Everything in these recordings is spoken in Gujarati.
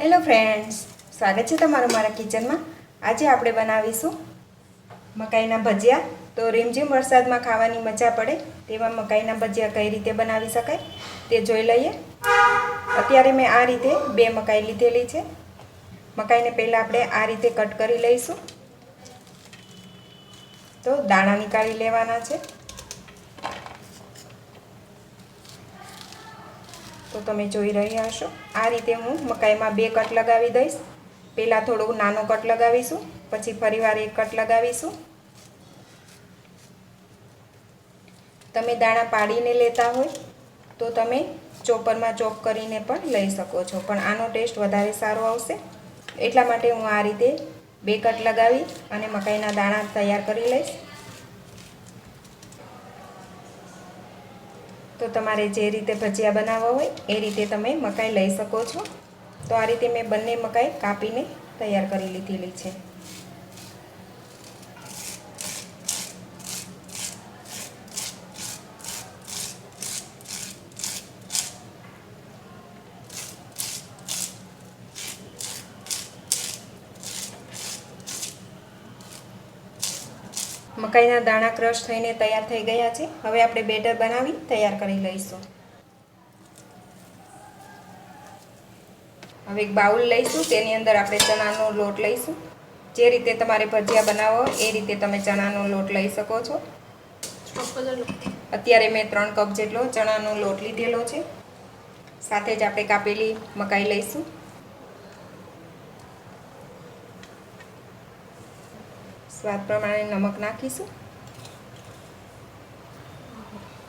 હેલો ફ્રેન્ડ્સ સ્વાગત છે તમારું મારા કિચનમાં. આજે આપણે બનાવીશું મકાઈના ભજીયા. તો રીમઝીમ વરસાદમાં ખાવાની મજા પડે, તેવા મકાઈના ભજીયા કઈ રીતે બનાવી શકાય તે જોઈ લઈએ. અત્યારે મેં આ રીતે બે મકાઈ લીધેલી છે. મકાઈને પહેલાં આપણે આ રીતે કટ કરી લઈશું. તો દાણા નીકાળી લેવાના છે. તો તમે જોઈ રહ્યા હશો. આ રીતે હું મકાઈમાં બે કટ લગાવી દઈશ. પહેલાં થોડું નાનો કટ લગાવીશું, પછી ફરીવાર એક કટ લગાવીશું. તમે દાણા પાડીને લેતા હોય તો તમે ચોપરમાં ચોપ કરીને પણ લઈ શકો છો, પણ આનો ટેસ્ટ વધારે સારો આવશે. એટલા માટે હું આ રીતે બે કટ લગાવી અને મકાઈના દાણા તૈયાર કરી લઈશ. તો તમારે જે રીતે ભજીયા બનાવવા હોય એ રીતે તમે મકાઈ લઈ શકો છો. તો આ રીતે મેં બંને મકાઈ કાપીને તૈયાર કરી લીધેલી છે. મકાઈના દાણા ક્રશ થઈને તૈયાર થઈ ગયા છે. હવે આપણે બેટર બનાવી તૈયાર કરી લઈશું. હવે એક બાઉલ લઈશું. તેની અંદર આપણે ચણાનો લોટ લઈશું. જે રીતે તમારે ભજીયા બનાવો, એ રીતે તમે ચણાનો લોટ લઈ શકો છો. અત્યારે મેં ત્રણ કપ જેટલો ચણાનો લોટ લીધેલો છે. સાથે જ આપણે કાપેલી મકાઈ લઈશું. સ્વાદ પ્રમાણે નમક નાખીશું.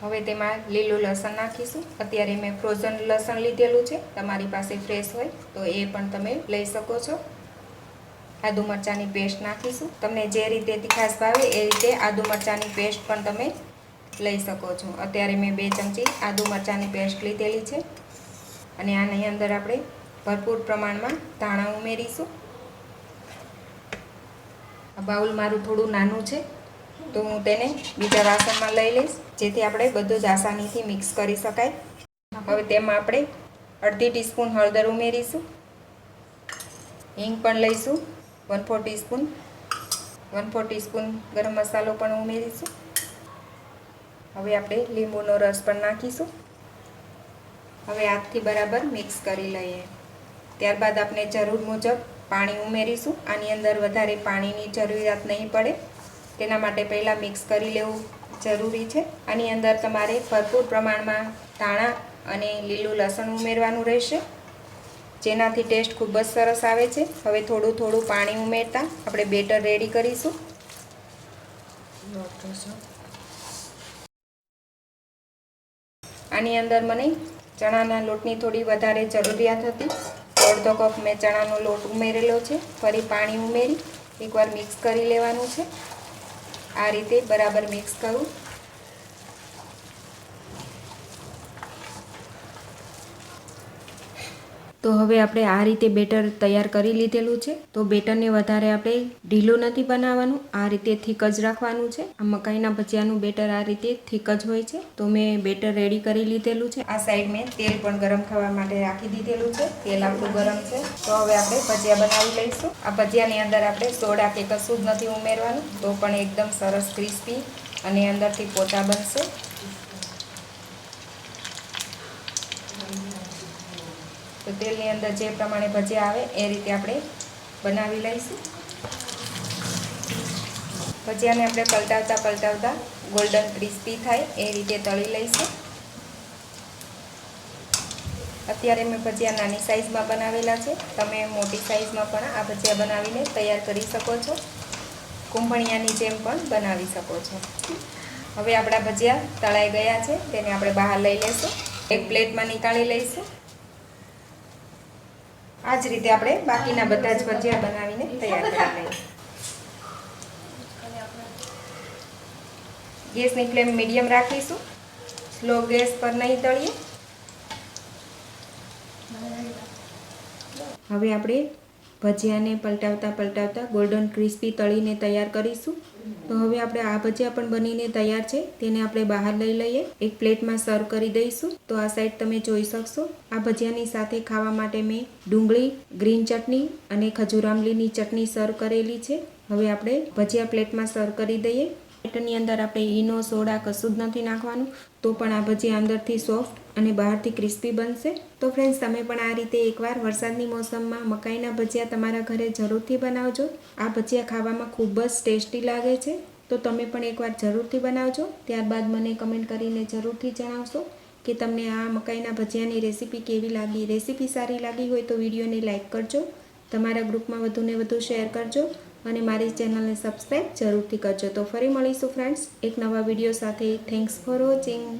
હવે તેમાં લીલું લસણ નાખીશું. અત્યારે મેં ફ્રોઝન લસણ લીધેલું છે. તમારી પાસે ફ્રેશ હોય તો એ પણ તમે લઈ શકો છો. આદુ મરચાંની પેસ્ટ નાખીશું. તમને જે રીતે તીખાશ ભાવે એ રીતે આદુ મરચાંની પેસ્ટ પણ તમે લઈ શકો છો. અત્યારે મેં બે ચમચી આદુ મરચાંની પેસ્ટ લીધેલી છે. અને આની અંદર આપણે ભરપૂર પ્રમાણમાં ધાણા ઉમેરીશું. બાઉલ મારું થોડું નાનું છે, તો હું તેને બીજા વાસણમાં લઈ લઈશ, જેથી આપણે બધું જ આસાનીથી મિક્સ કરી શકાય. હવે તેમાં આપણે અડધી ટીસ્પૂન હળદર ઉમેરીશું, હિંગ પણ લઈશું one four teaspoon one four teaspoon ગરમ મસાલો પણ ઉમેરીશું. હવે આપણે લીંબુનો રસ પણ નાખીશું. હવે હાથથી બરાબર મિક્સ કરી લઈએ. ત્યારબાદ આપણે જરૂર મુજબ પાણી ઉમેરીશું. આની અંદર વધારે પાણીની જરૂરિયાત નહીં પડે. તેના માટે પહેલાં મિક્સ કરી લેવું જરૂરી છે. આની અંદર તમારે ભરપૂર પ્રમાણમાં ધાણા અને લીલું લસણ ઉમેરવાનું રહેશે. જેનાથી ટેસ્ટ ખૂબ જ સરસ આવે છે. હવે થોડું થોડું પાણી ઉમેરતા આપણે બેટર રેડી કરીશું. આની અંદર મને ચણાના લોટની થોડી વધારે જરૂરિયાત હતી. અડધો કપ મેં ચણાનો લોટ ઉમેરેલો છે. ફરી પાણી ઉમેરી એકવાર મિક્સ કરી લેવાનું છે. આ રીતે બરાબર મિક્સ કરું. તો હવે આપણે આ રીતે બેટર તૈયાર કરી લીધેલું છે. તો બેટરને વધારે આપણે ઢીલું નથી બનાવવાનું, આ રીતે થીક જ રાખવાનું છે. આ મકાઈના ભજીયાનું બેટર આ રીતે થીક જ હોય છે. તો મેં બેટર રેડી કરી લીધેલું છે. આ સાઈડ મેં તેલ પણ ગરમ થવા માટે રાખી દીધેલું છે. તેલ આપણું ગરમ છે. તો હવે આપણે ભજીયા બનાવી લઈશું. આ ભજીયાની અંદર આપણે સોડા કે કશું જ નથી ઉમેરવાનું. તો પણ એકદમ સરસ ક્રિસ્પી અને અંદરથી પોતા બનશે. તો તેલની અંદર જે પ્રમાણે ભજીયા આવે એ રીતે આપણે બનાવી લઈશું. ભજીયાને આપણે પલટાવતા પલટાવતા ગોલ્ડન ક્રિસ્પી થાય એ રીતે તળી લઈશું. અત્યારે મેં ભજીયા નાની સાઇઝમાં બનાવેલા છે. તમે મોટી સાઇઝમાં પણ આ ભજીયા બનાવીને તૈયાર કરી શકો છો. કુંભણિયાની જેમ પણ બનાવી શકો છો. હવે આપણા ભજીયા તળાઈ ગયા છે. તેને આપણે બહાર લઈ લઈશું. એક પ્લેટમાં નીકાળી લઈશું. આ જ રીતે આપણે બાકીના બધા જ ભજીયા બનાવીને તૈયાર કરી લઈએ. ગેસની ફ્લેમ મીડિયમ રાખીશું. સ્લો ગેસ પર નહીં તળીએ. હવે આપણે ભજીયાને પલટાવતા પલટાવતા ગોલ્ડન ક્રિસ્પી તળીને તૈયાર કરીશું. તો હવે આપણે આ ભજીયા પણ બનીને તૈયાર છે. તેને આપણે બહાર લઈ લઈએ. એક પ્લેટમાં સર્વ કરી દઈશું. તો આ સાઈડ તમે જોઈ શકશો. આ ભજીયાની સાથે ખાવા માટે મેં ડુંગળી, ગ્રીન ચટણી અને ખજૂર આંબલીની ચટણી સર્વ કરેલી છે. હવે આપણે ભજીયા પ્લેટમાં સર્વ કરી દઈએ. પ્લેટની અંદર આપણે ઈનો, સોડા કશું જ નથી નાખવાનું, તો પણ આ ભજીયા અંદરથી સોફ્ટ અને બહારથી ક્રિસ્પી બનશે. તો ફ્રેન્ડ્સ તમે પણ આ રીતે એકવાર વરસાદની મોસમમાં મકાઈના ભજીયા તમારા ઘરે જરૂરથી બનાવજો. આ ભજીયા ખાવામાં ખૂબ જ ટેસ્ટી લાગે છે. તો તમે પણ એકવાર જરૂરથી બનાવજો. ત્યારબાદ મને કમેન્ટ કરીને જરૂરથી જણાવશો કે તમને આ મકાઈના ભજીયાની રેસીપી કેવી લાગી. રેસીપી સારી લાગી હોય તો વિડીયોને લાઇક કરજો. તમારા ગ્રુપમાં વધુને વધુ શેર કરજો. અને મારી ચેનલને સબસ્ક્રાઈબ જરૂરથી કરજો. તો ફરી મળીશું ફ્રેન્ડ્સ એક નવા વીડિયો સાથે. Thanks for watching